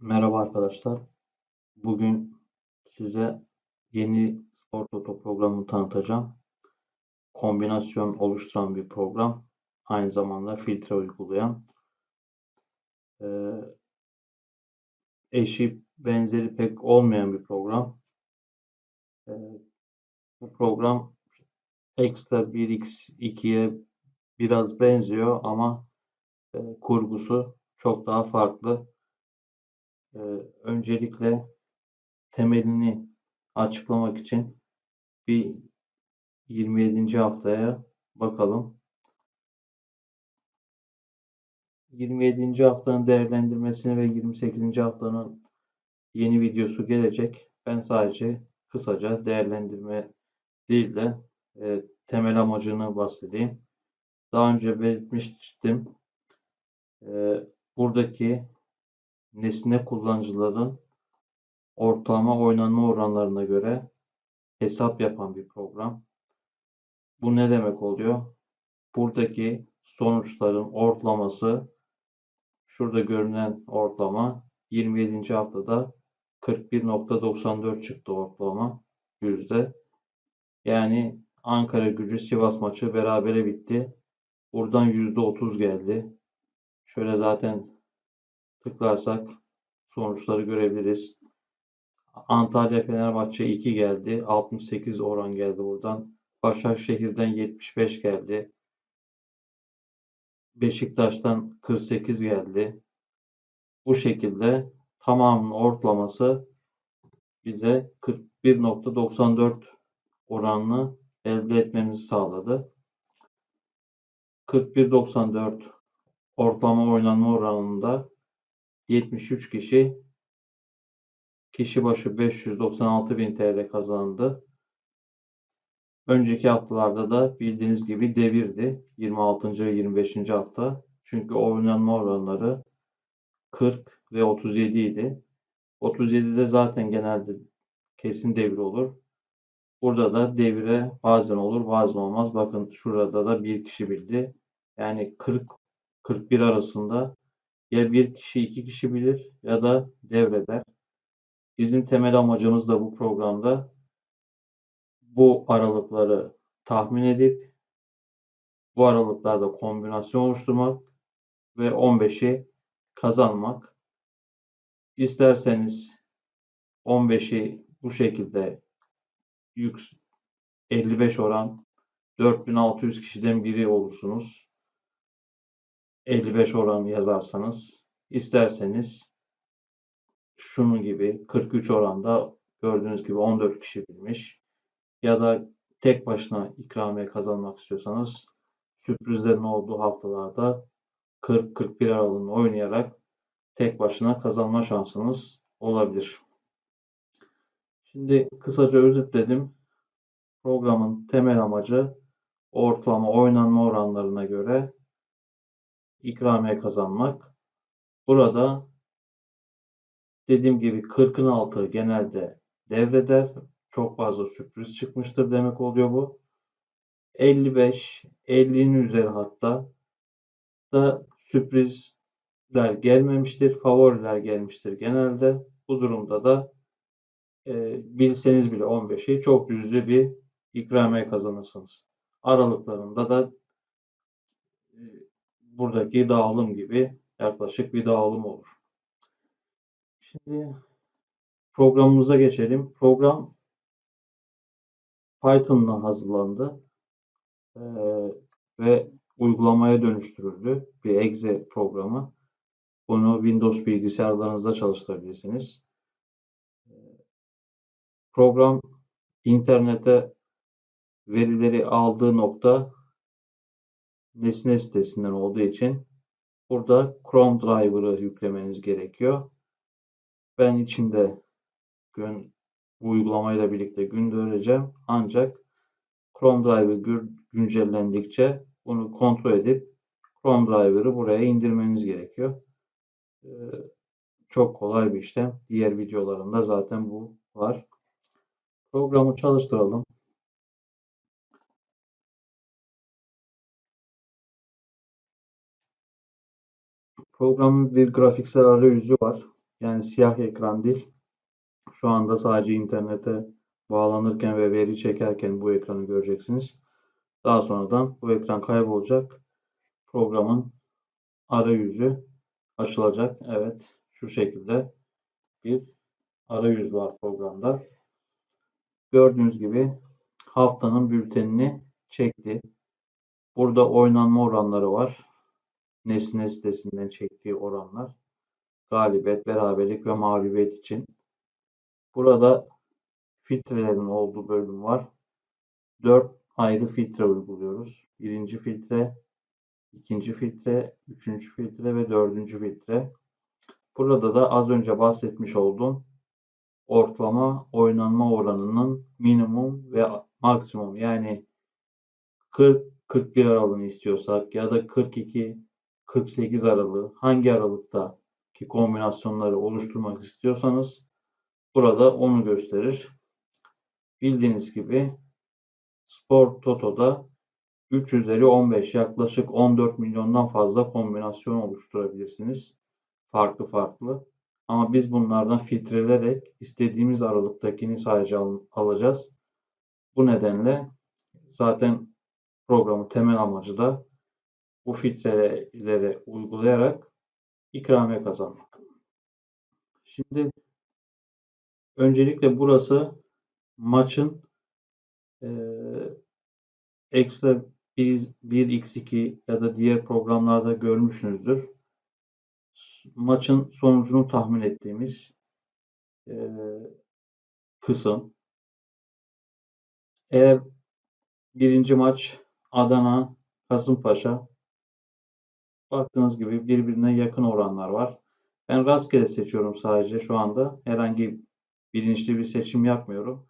Merhaba arkadaşlar. Bugün size yeni Spor Toto programını tanıtacağım. Kombinasyon oluşturan bir program. Aynı zamanda filtre uygulayan. Ee, eşi benzeri pek olmayan bir program. Ee, bu program Extra 1x2'ye biraz benziyor ama e, kurgusu çok daha farklı. Ee, öncelikle temelini açıklamak için bir 27. haftaya bakalım. 27. haftanın değerlendirmesini ve 28. haftanın yeni videosu gelecek. Ben sadece kısaca değerlendirme değil de e, temel amacını bahsedeyim. Daha önce belirtmiştim. E, buradaki nesne kullanıcıların ortalama oynanma oranlarına göre hesap yapan bir program. Bu ne demek oluyor? Buradaki sonuçların ortalaması şurada görünen ortalama 27. haftada 41.94 çıktı ortalama yüzde. Yani Ankara gücü Sivas maçı berabere bitti. Buradan %30 geldi. Şöyle zaten tıklarsak sonuçları görebiliriz. Antalya Fenerbahçe 2 geldi. 68 oran geldi buradan. Başakşehir'den 75 geldi. Beşiktaş'tan 48 geldi. Bu şekilde tamamının ortalaması bize 41.94 oranını elde etmemizi sağladı. 41.94 ortalama oynanma oranında 73 kişi kişi başı 596 bin TL kazandı. Önceki haftalarda da bildiğiniz gibi devirdi. 26. ve 25. hafta. Çünkü oynanma oranları 40 ve 37 idi. 37'de zaten genelde kesin devir olur. Burada da devire bazen olur bazen olmaz. Bakın şurada da bir kişi bildi. Yani 40-41 arasında ya bir kişi iki kişi bilir ya da devreder. Bizim temel amacımız da bu programda bu aralıkları tahmin edip bu aralıklarda kombinasyon oluşturmak ve 15'i kazanmak. İsterseniz 15'i bu şekilde yük 55 oran 4600 kişiden biri olursunuz. 55 oran yazarsanız isterseniz şunun gibi 43 oranda gördüğünüz gibi 14 kişi bilmiş. Ya da tek başına ikramiye kazanmak istiyorsanız sürprizlerin olduğu haftalarda 40-41 aralığını oynayarak tek başına kazanma şansınız olabilir. Şimdi kısaca özetledim. Programın temel amacı ortalama oynanma oranlarına göre ikramiye kazanmak. Burada dediğim gibi 40'ın altı genelde devreder. Çok fazla sürpriz çıkmıştır demek oluyor bu. 55, 50'nin üzeri hatta da sürprizler gelmemiştir. Favoriler gelmiştir genelde. Bu durumda da e, bilseniz bile 15'i çok cüzlü bir ikramiye kazanırsınız. Aralıklarında da buradaki dağılım gibi yaklaşık bir dağılım olur. Şimdi programımıza geçelim. Program Python'la hazırlandı ee, ve uygulamaya dönüştürüldü. Bir exe programı. Bunu Windows bilgisayarlarınızda çalıştırabilirsiniz. Program internete verileri aldığı nokta nesne sitesinden olduğu için burada Chrome driver'ı yüklemeniz gerekiyor. Ben içinde gün, bu uygulamayla birlikte göndereceğim. Ancak Chrome driver güncellendikçe bunu kontrol edip Chrome driver'ı buraya indirmeniz gerekiyor. Ee, çok kolay bir işlem. Diğer videolarımda zaten bu var. Programı çalıştıralım. Programın bir grafiksel arayüzü var. Yani siyah ekran değil. Şu anda sadece internete bağlanırken ve veri çekerken bu ekranı göreceksiniz. Daha sonradan bu ekran kaybolacak. Programın arayüzü açılacak. Evet, şu şekilde bir arayüz var programda. Gördüğünüz gibi haftanın bültenini çekti. Burada oynanma oranları var. Nesne sitesinden çektiği oranlar. Galibiyet, beraberlik ve mağlubiyet için. Burada filtrelerin olduğu bölüm var. 4 ayrı filtre uyguluyoruz. Birinci filtre, ikinci filtre, üçüncü filtre ve dördüncü filtre. Burada da az önce bahsetmiş olduğum ortalama oynanma oranının minimum ve maksimum yani 40-41 aralığını istiyorsak ya da 42-48 aralığı hangi aralıkta ki kombinasyonları oluşturmak istiyorsanız burada onu gösterir. Bildiğiniz gibi Spor Toto'da 3 üzeri 15 yaklaşık 14 milyondan fazla kombinasyon oluşturabilirsiniz. Farklı farklı. Ama biz bunlardan filtrelerek istediğimiz aralıktakini sadece al alacağız. Bu nedenle zaten programın temel amacı da bu filtreleri uygulayarak ikramiye kazanmak. Şimdi öncelikle burası maçın e, ekstra 1, 1x2 ya da diğer programlarda görmüşsünüzdür. Maçın sonucunu tahmin ettiğimiz e, kısım. Eğer birinci maç Adana Kasımpaşa baktığınız gibi birbirine yakın oranlar var. Ben rastgele seçiyorum sadece şu anda. Herhangi bilinçli bir seçim yapmıyorum.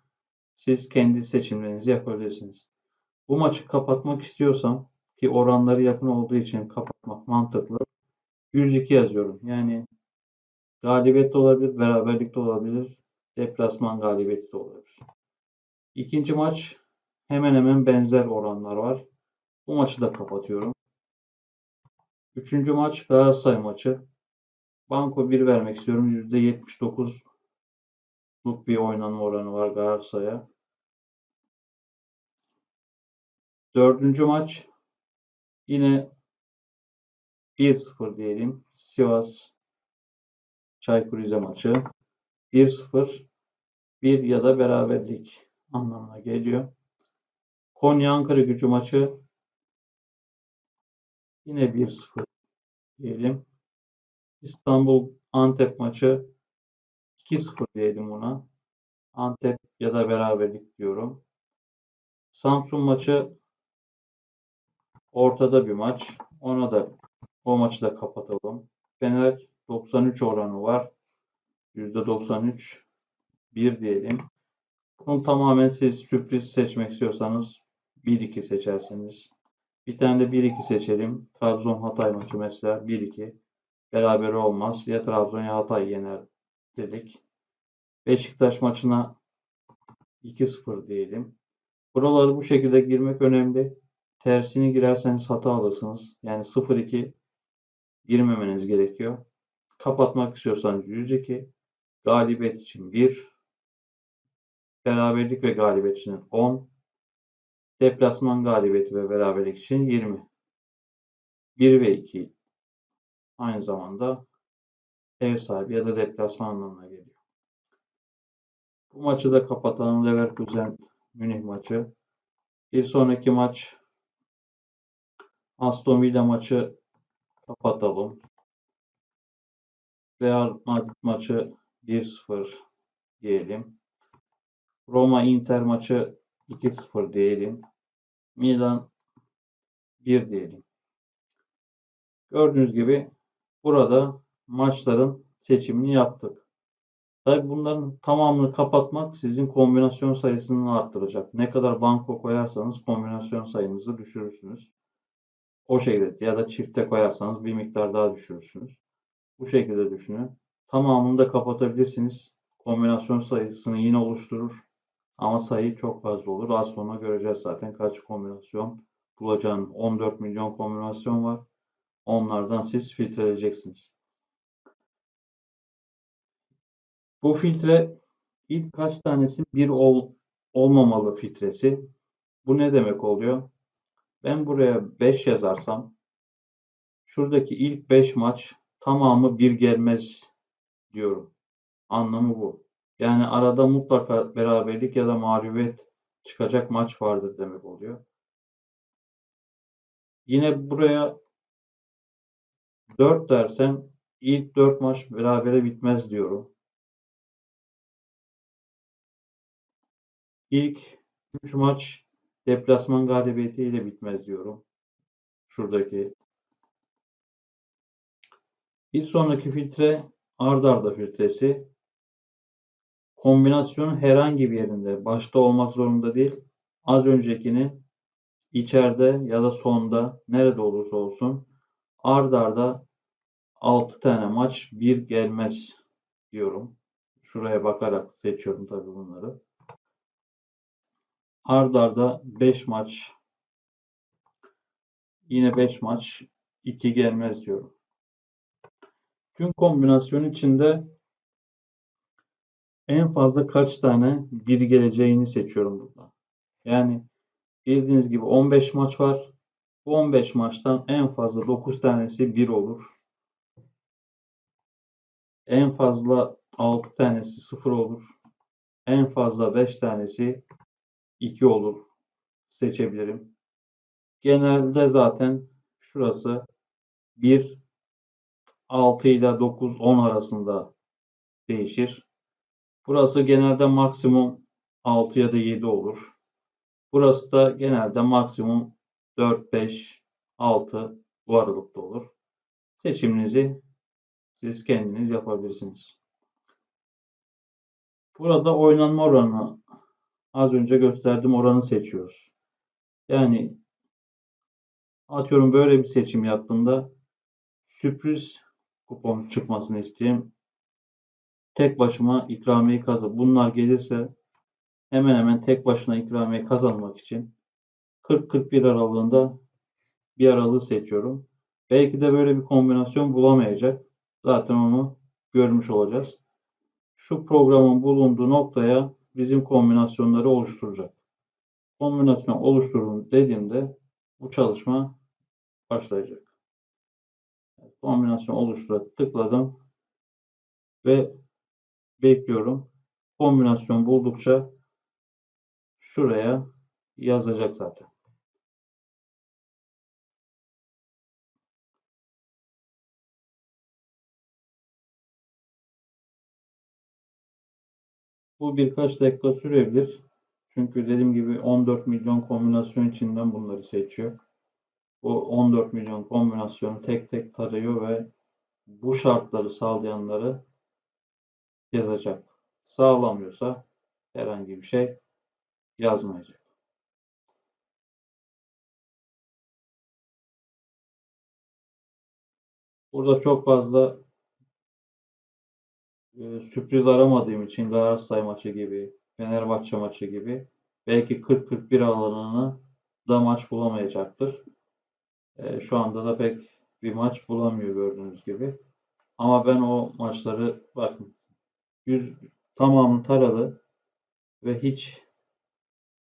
Siz kendi seçimlerinizi yapabilirsiniz. Bu maçı kapatmak istiyorsam ki oranları yakın olduğu için kapatmak mantıklı. 102 yazıyorum. Yani galibiyet de olabilir, beraberlik de olabilir, deplasman galibiyeti de olabilir. İkinci maç hemen hemen benzer oranlar var. Bu maçı da kapatıyorum. Üçüncü maç Galatasaray maçı. Banko 1 vermek istiyorum. %79'luk bir oynanma oranı var Galatasaray'a. Dördüncü maç yine 1-0 diyelim. Sivas Çaykur Rize maçı. 1-0 bir ya da beraberlik anlamına geliyor. Konya Ankara gücü maçı yine 1-0 diyelim. İstanbul Antep maçı 2-0 diyelim buna. Antep ya da beraberlik diyorum. Samsun maçı ortada bir maç. Ona da o maçı da kapatalım. Fener 93 oranı var. %93 1 diyelim. Bunu tamamen siz sürpriz seçmek istiyorsanız 1-2 seçersiniz. Bir tane de 1-2 seçelim. Trabzon Hatay maçı mesela 1-2. Beraber olmaz. Ya Trabzon ya Hatay yener dedik. Beşiktaş maçına 2-0 diyelim. Buraları bu şekilde girmek önemli. Tersini girerseniz hata alırsınız. Yani 0-2 girmemeniz gerekiyor. Kapatmak istiyorsanız 102. Galibiyet için 1. Beraberlik ve galibiyet için 10. Deplasman galibiyeti ve beraberlik için 20. 1 ve 2 aynı zamanda ev sahibi ya da deplasman anlamına geliyor. Bu maçı da kapatalım. Leverkusen Münih maçı. Bir sonraki maç Aston Villa maçı kapatalım. Real Madrid maçı 1-0 diyelim. Roma Inter maçı 2-0 diyelim. Milan 1 diyelim. Gördüğünüz gibi burada maçların seçimini yaptık. Tabi bunların tamamını kapatmak sizin kombinasyon sayısını arttıracak. Ne kadar banko koyarsanız kombinasyon sayınızı düşürürsünüz. O şekilde ya da çifte koyarsanız bir miktar daha düşürürsünüz. Bu şekilde düşünün. Tamamını da kapatabilirsiniz. Kombinasyon sayısını yine oluşturur. Ama sayı çok fazla olur. Az sonra göreceğiz zaten kaç kombinasyon bulacağını. 14 milyon kombinasyon var. Onlardan siz filtreleyeceksiniz. Bu filtre ilk kaç tanesi bir ol, olmamalı filtresi. Bu ne demek oluyor? Ben buraya 5 yazarsam şuradaki ilk 5 maç tamamı bir gelmez diyorum. Anlamı bu. Yani arada mutlaka beraberlik ya da mağlubiyet çıkacak maç vardır demek oluyor. Yine buraya 4 dersem ilk 4 maç berabere bitmez diyorum. İlk 3 maç deplasman galibiyetiyle bitmez diyorum. Şuradaki. Bir sonraki filtre ard arda filtresi. Kombinasyonun herhangi bir yerinde başta olmak zorunda değil. Az öncekinin içeride ya da sonda nerede olursa olsun ard arda 6 tane maç bir gelmez diyorum. Şuraya bakarak seçiyorum tabii bunları. Ard arda 5 maç yine 5 maç 2 gelmez diyorum. Tüm kombinasyon içinde en fazla kaç tane bir geleceğini seçiyorum burada. Yani bildiğiniz gibi 15 maç var. Bu 15 maçtan en fazla 9 tanesi 1 olur. En fazla 6 tanesi 0 olur. En fazla 5 tanesi 2 olur. Seçebilirim. Genelde zaten şurası 1 6 ile 9 10 arasında değişir. Burası genelde maksimum 6 ya da 7 olur. Burası da genelde maksimum 4 5 6 bu aralıkta olur. Seçiminizi siz kendiniz yapabilirsiniz. Burada oynanma oranı az önce gösterdiğim oranı seçiyoruz. Yani atıyorum böyle bir seçim yaptığımda sürpriz kupon çıkmasını isteyeyim. Tek başıma ikramiye kazan. Bunlar gelirse hemen hemen tek başına ikramiye kazanmak için 40-41 aralığında bir aralığı seçiyorum. Belki de böyle bir kombinasyon bulamayacak. Zaten onu görmüş olacağız. Şu programın bulunduğu noktaya bizim kombinasyonları oluşturacak. Kombinasyon oluşturun dediğimde bu çalışma başlayacak. Kombinasyon oluştura tıkladım ve bekliyorum. Kombinasyon buldukça şuraya yazacak zaten. Bu birkaç dakika sürebilir. Çünkü dediğim gibi 14 milyon kombinasyon içinden bunları seçiyor. Bu 14 milyon kombinasyonu tek tek tarıyor ve bu şartları sağlayanları yazacak. Sağlamıyorsa herhangi bir şey yazmayacak. Burada çok fazla e, sürpriz aramadığım için Galatasaray maçı gibi, Fenerbahçe maçı gibi belki 40-41 alanını da maç bulamayacaktır. E, şu anda da pek bir maç bulamıyor gördüğünüz gibi. Ama ben o maçları bakın yüz tamamını taradı ve hiç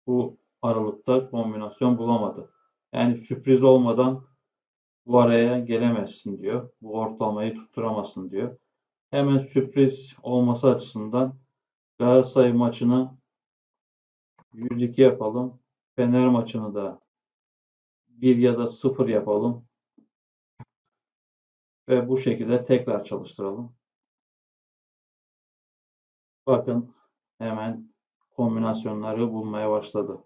bu aralıkta kombinasyon bulamadı. Yani sürpriz olmadan bu araya gelemezsin diyor. Bu ortalamayı tutturamazsın diyor. Hemen sürpriz olması açısından Galatasaray maçını 102 yapalım. Fener maçını da 1 ya da 0 yapalım. Ve bu şekilde tekrar çalıştıralım. Bakın hemen kombinasyonları bulmaya başladı.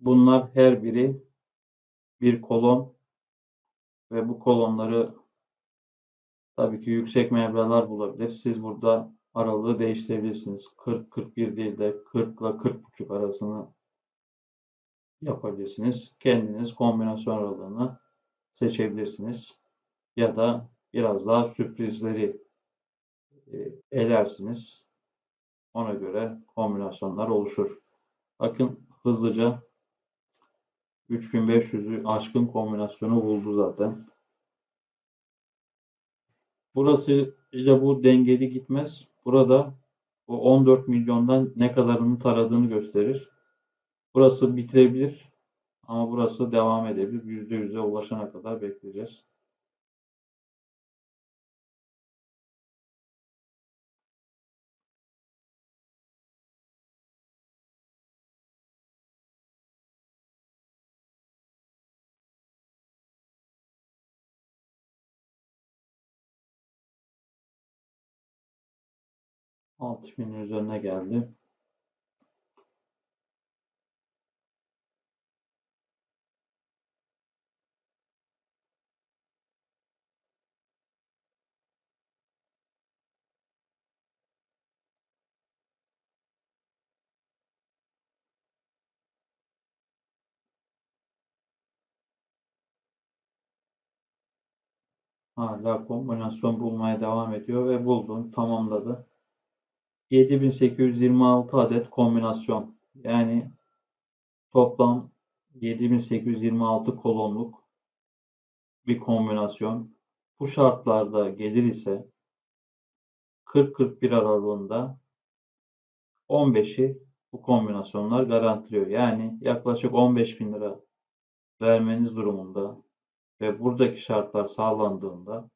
Bunlar her biri bir kolon ve bu kolonları tabii ki yüksek meblağlar bulabilir. Siz burada aralığı değiştirebilirsiniz. 40-41 değil de 40 ile 40,5 arasını yapabilirsiniz. Kendiniz kombinasyon aralığını seçebilirsiniz. Ya da biraz daha sürprizleri e, elersiniz. Ona göre kombinasyonlar oluşur. Bakın hızlıca 3500'ü aşkın kombinasyonu buldu zaten. Burası ile bu dengeli gitmez. Burada o 14 milyondan ne kadarını taradığını gösterir. Burası bitirebilir ama burası devam edebilir. %100'e ulaşana kadar bekleyeceğiz. Altı binin üzerine geldi. Hala kombinasyon bulmaya devam ediyor ve buldu, tamamladı. 7826 adet kombinasyon. Yani toplam 7826 kolonluk bir kombinasyon. Bu şartlarda gelir ise 40-41 aralığında 15'i bu kombinasyonlar garantiliyor. Yani yaklaşık 15 bin lira vermeniz durumunda ve buradaki şartlar sağlandığında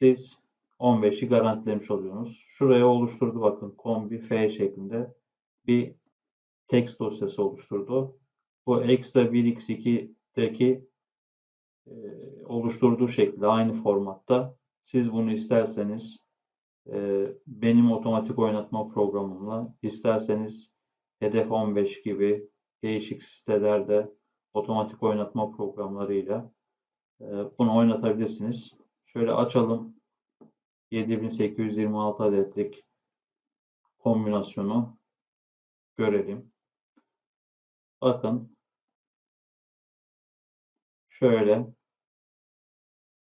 siz 15'i garantilemiş oluyorsunuz. Şuraya oluşturdu bakın kombi F şeklinde bir text dosyası oluşturdu. Bu ekstra 1x2'deki e, oluşturduğu şekilde aynı formatta siz bunu isterseniz e, benim otomatik oynatma programımla isterseniz Hedef 15 gibi değişik sitelerde otomatik oynatma programlarıyla e, bunu oynatabilirsiniz. Şöyle açalım. 7826 adetlik kombinasyonu görelim. Bakın şöyle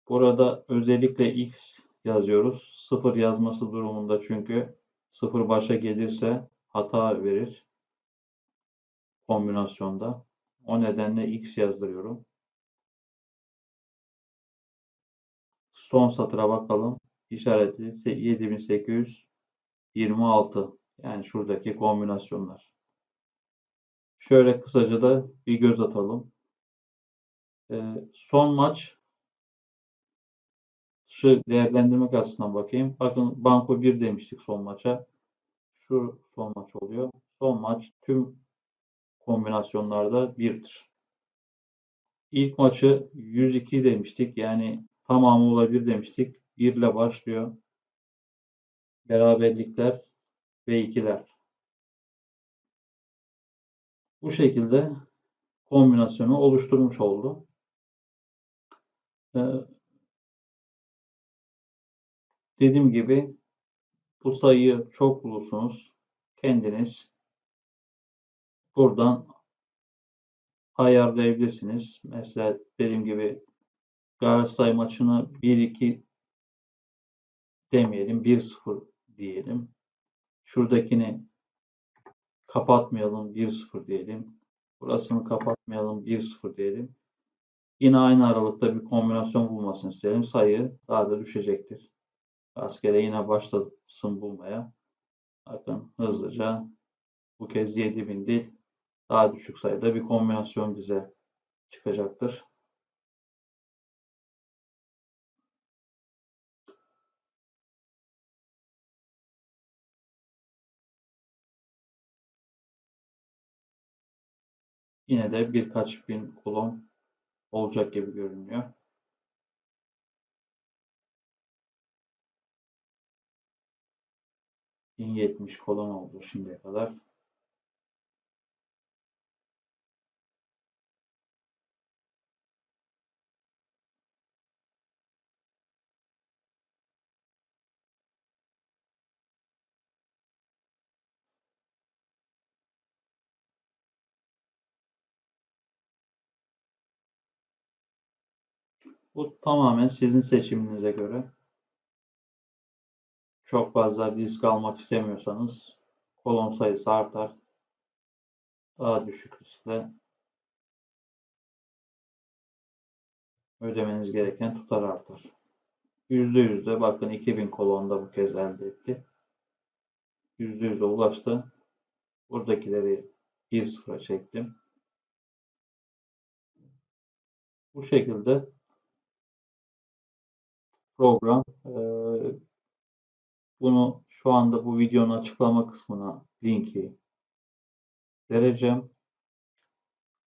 burada özellikle x yazıyoruz. 0 yazması durumunda çünkü 0 başa gelirse hata verir kombinasyonda. O nedenle x yazdırıyorum. Son satıra bakalım. İşareti 7826. Yani şuradaki kombinasyonlar. Şöyle kısaca da bir göz atalım. Ee, son maç şu değerlendirmek açısından bakayım. Bakın Banko 1 demiştik son maça. Şu son maç oluyor. Son maç tüm kombinasyonlarda 1'dir. İlk maçı 102 demiştik. Yani tamamı olabilir demiştik. 1 ile başlıyor. Beraberlikler ve ikiler. Bu şekilde kombinasyonu oluşturmuş oldu. Ee, dediğim gibi bu sayıyı çok bulursunuz. Kendiniz buradan ayarlayabilirsiniz. Mesela dediğim gibi Galatasaray maçını 1-2 demeyelim 1-0 diyelim. Şuradakini kapatmayalım 1-0 diyelim. Burasını kapatmayalım 1-0 diyelim. Yine aynı aralıkta bir kombinasyon bulmasını isteyelim. Sayı daha da düşecektir. Rastgele yine başlasın bulmaya. Bakın hızlıca bu kez 7000 değil daha düşük sayıda bir kombinasyon bize çıkacaktır. Yine de birkaç bin kolon olacak gibi görünüyor. ...1070 kolon oldu şimdiye kadar. Bu tamamen sizin seçiminize göre. Çok fazla risk almak istemiyorsanız kolon sayısı artar. Daha düşük riskle ödemeniz gereken tutar artar. %100 de bakın 2000 kolonda bu kez elde etti. %100'e ulaştı. Buradakileri 1-0'a çektim. Bu şekilde program eee, bunu şu anda bu videonun açıklama kısmına linki vereceğim.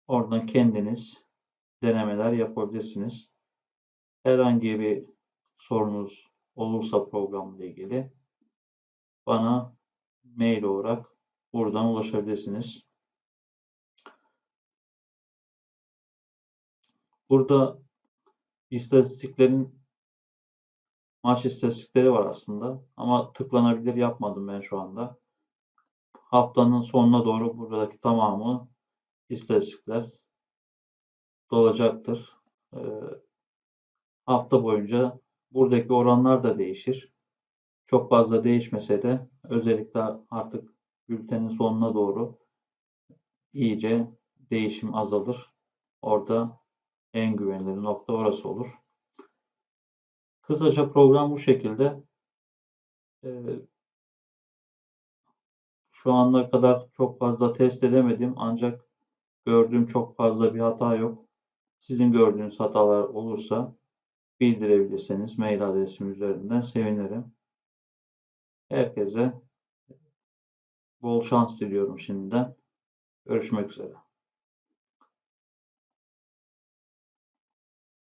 Oradan kendiniz denemeler yapabilirsiniz. Herhangi bir sorunuz olursa programla ilgili bana mail olarak buradan ulaşabilirsiniz. Burada istatistiklerin maç istatistikleri var aslında ama tıklanabilir yapmadım ben şu anda. Haftanın sonuna doğru buradaki tamamı istatistikler dolacaktır. Ee, hafta boyunca buradaki oranlar da değişir. Çok fazla değişmese de özellikle artık bültenin sonuna doğru iyice değişim azalır. Orada en güvenilir nokta orası olur. Kısaca program bu şekilde. Ee, şu ana kadar çok fazla test edemedim ancak gördüğüm çok fazla bir hata yok. Sizin gördüğünüz hatalar olursa bildirebilirseniz mail adresim üzerinden sevinirim. Herkese bol şans diliyorum şimdiden. Görüşmek üzere.